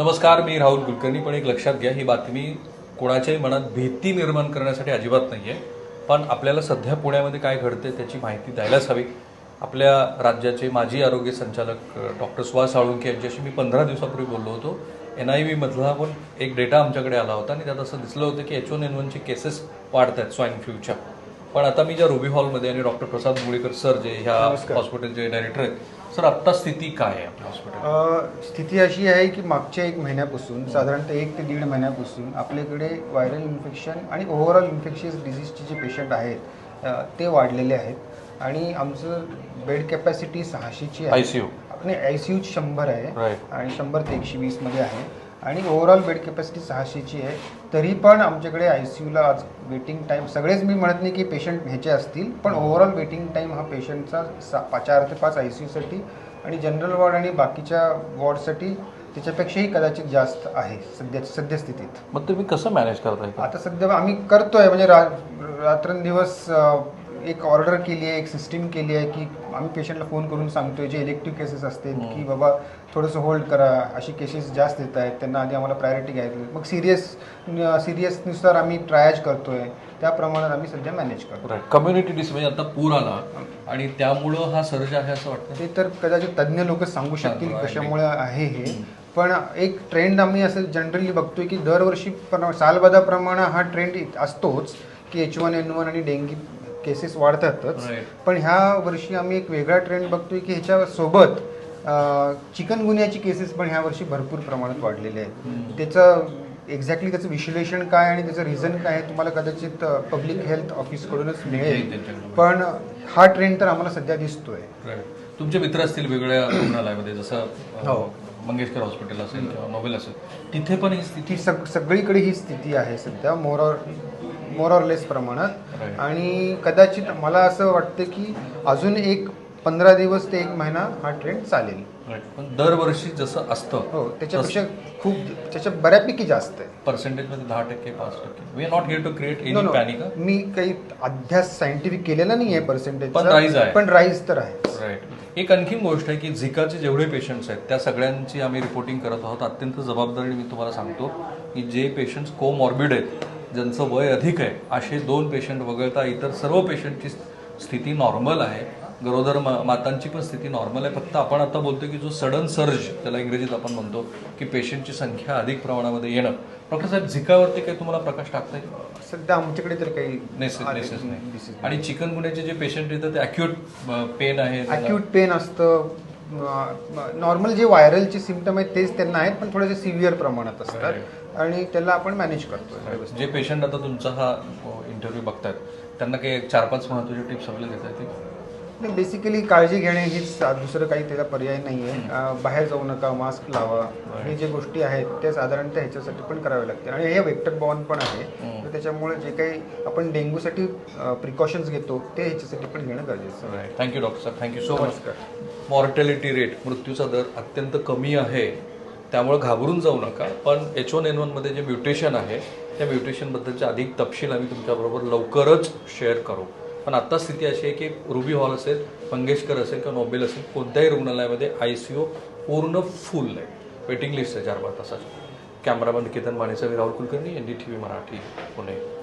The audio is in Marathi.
नमस्कार मी राहुल कुलकर्णी. पण एक लक्षात घ्या ही बातमी कोणाच्याही मनात भीती निर्माण करण्यासाठी अजिबात नाही आहे पण आपल्याला सध्या पुण्यामध्ये काय घडते त्याची माहिती द्यायलाच हवी. आपल्या राज्याचे माजी आरोग्य संचालक डॉक्टर सुहास साळुंके यांच्याशी मी पंधरा दिवसापूर्वी बोललो होतो. एन आय व्हीमधला पण एक डेटा आमच्याकडे आला होता आणि त्यात असं दिसलं होतं की एच वन एन वनचे केसेस वाढत आहेत स्वाईन फ्लूच्या. पण आता मी ज्या रुबी हॉलमध्ये आणि डॉक्टर प्रसाद मुळीकर सर जे ह्या हॉस्पिटलचे डायरेक्टर आहेत सर आत्ता स्थिती काय आहे आपल्या हॉस्पिटल स्थिती अशी आहे की मागच्या एक महिन्यापासून साधारणतः एक ते दीड महिन्यापासून आपल्याकडे व्हायरल इन्फेक्शन आणि ओव्हरऑल इन्फेक्शियस डिझीजचे जे पेशंट आहेत ते वाढलेले आहेत. आणि आमचं बेड कॅपॅसिटी सहाशेची आहे. आयसीयू नाही आय सी यूच शंभर आहे. आणि शंभर ते एकशे वीसमध्ये आहे. आणि ओव्हरऑल बेड कॅपॅसिटी सहाशेची आहे. तरी पण आमच्याकडे आय सी यूला आज वेटिंग टाईम सगळेच मी म्हणत नाही की पेशंट ह्याचे असतील पण ओव्हरऑल वेटिंग टाईम हा पेशंटचा सा चार ते पाच आय सी यूसाठी आणि जनरल वॉर्ड आणि बाकीच्या वॉर्डसाठी त्याच्यापेक्षाही कदाचित जास्त आहे सध्या सद्यस्थितीत मग तुम्ही कसं मॅनेज करताय? आता सध्या आम्ही करतोय म्हणजे रा रात्रंदिवस एक ऑर्डर केली आहे एक सिस्टीम केली आहे की आम्ही पेशंटला फोन करून सांगतोय जे इलेक्टिव्ह केसेस असतील की बाबा थोडंसं होल्ड करा अशी केसेस जास्त येत आहेत त्यांना आधी आम्हाला प्रायोरिटी घ्यायची मग सिरियस सिरियसनुसार आम्ही ट्रायज करतोय. त्या प्रमाणात आम्ही सध्या मॅनेज करतो कम्युनिटी डिस म्हणजे आता पूर आला आणि त्यामुळं हा सर्ज आहे असं वाटतं ते तर कदाचित तज्ज्ञ लोक सांगू शकतील. कशामुळे आहे हे. पण एक ट्रेंड आम्ही असं जनरली बघतोय की दरवर्षी प्रमा- सालबादाप्रमाणे हा ट्रेंड असतोच की एच वन एन वन आणि डेंगी केसेस वाढतातच. पण ह्या वर्षी आम्ही एक वेगळा ट्रेंड बघतोय की ह्याच्यासोबत चिकनगुन्याची केसेस पण ह्या वर्षी भरपूर प्रमाणात वाढलेले आहेत. त्याचं एक्झॅक्टली त्याचं विश्लेषण काय आणि त्याचं रिझन काय आहे तुम्हाला कदाचित पब्लिक हेल्थ ऑफिसकडूनच मिळेल. पण हा ट्रेंड तर आम्हाला सध्या दिसतोय. तुमचे मित्र असतील वेगळ्या रुग्णालयामध्ये जसं हो. मंगेशकर हॉस्पिटल असेल किंवा नोबेल असेल तिथे पण ही स्थिती सग सगळीकडे ही स्थिती आहे सध्या. मोरॉर मोरॉरलेस प्रमाणात. आणि कदाचित मला असं वाटतं की अजून एक पंधरा दिवस ते एक महिना हा ट्रेंड चालेल. पण दरवर्षी जसं असतं हो त्याच्यापेक्षा खूप त्याच्या बऱ्यापैकी जास्त आहे पर्सेंटेजमध्ये दहा टक्के पाच टक्के we are not here to create any no. Panic मी काही अभ्यास सायंटिफिक केलेला नाही आहे पर्सेंटेज पण rise आहे. पण राईज तर आहे राईट एक आणखीन गोष्ट आहे की झिकाचे जेवढे पेशंट्स आहेत त्या सगळ्यांची आम्ही रिपोर्टिंग करत आहोत अत्यंत जबाबदारीने मी तुम्हाला सांगतो की जे पेशंट्स कोमॉर्बिड आहेत ज्यांचं वय अधिक आहे असे दोन पेशंट वगळता इतर सर्व पेशंटची स्थिती नॉर्मल आहे. गरोदर मा- मातांची पण स्थिती नॉर्मल आहे. फक्त आपण आता बोलतो की जो सडन सर्ज त्याला इंग्रजीत आपण म्हणतो की पेशंटची संख्या अधिक प्रमाणामध्ये येणं. डॉक्टर साहेब झिकावरती काही तुम्हाला प्रकाश टाकता येईल सध्या आमच्याकडे तर काही नेसेस नेसेस नाही आणि चिकनगुन्याचे जे पेशंट येतात ते अक्यूट पेन आहे? अक्यूट पेन असतं. नॉर्मल जे व्हायरलचे सिमटम आहेत तेच त्यांना आहेत पण थोडेसे सिव्हिअर प्रमाणात असतात. आणि त्याला आपण मॅनेज करतो जे पेशंट आता तुमचा हा इंटरव्ह्यू बघतायत त्यांना काही चार पाच महत्त्वाचे टिप्स आपल्याला देता येतील? नाही बेसिकली काळजी घेणे हीच दुसरं काही त्याला पर्याय नाही आहे बाहेर जाऊ नका मास्क लावा. हे जे गोष्टी आहेत त्या साधारणतः ह्याच्यासाठी पण कराव्या लागते आणि हे वेक्टर बॉर्न पण आहे. तर त्याच्यामुळे जे काही आपण डेंग्यूसाठी प्रिकॉशन्स घेतो ते ह्याच्यासाठी पण घेणं गरजेचं आहे. Thank you doctor Saheb thank you so much. Mortality rate मृत्यूचा दर अत्यंत कमी आहे. त्यामुळे घाबरून जाऊ नका. पण एच वन एन वनमध्ये जे म्युटेशन आहे त्या म्युटेशनबद्दलचे अधिक तपशील आम्ही तुमच्याबरोबर लवकरच शेअर करू. पण आत्ता स्थिती अशी आहे की रुबी हॉल असेल मंगेशकर असेल किंवा नोबेल असेल कोणत्याही रुग्णालयामध्ये आय सी यू पूर्ण फुल आहे. वेटिंग लिस्ट आहे चार पाच तासाची. कॅमेरामन केतन मानेचा मी Rahul Kulkarni N D T V Marathi Pune.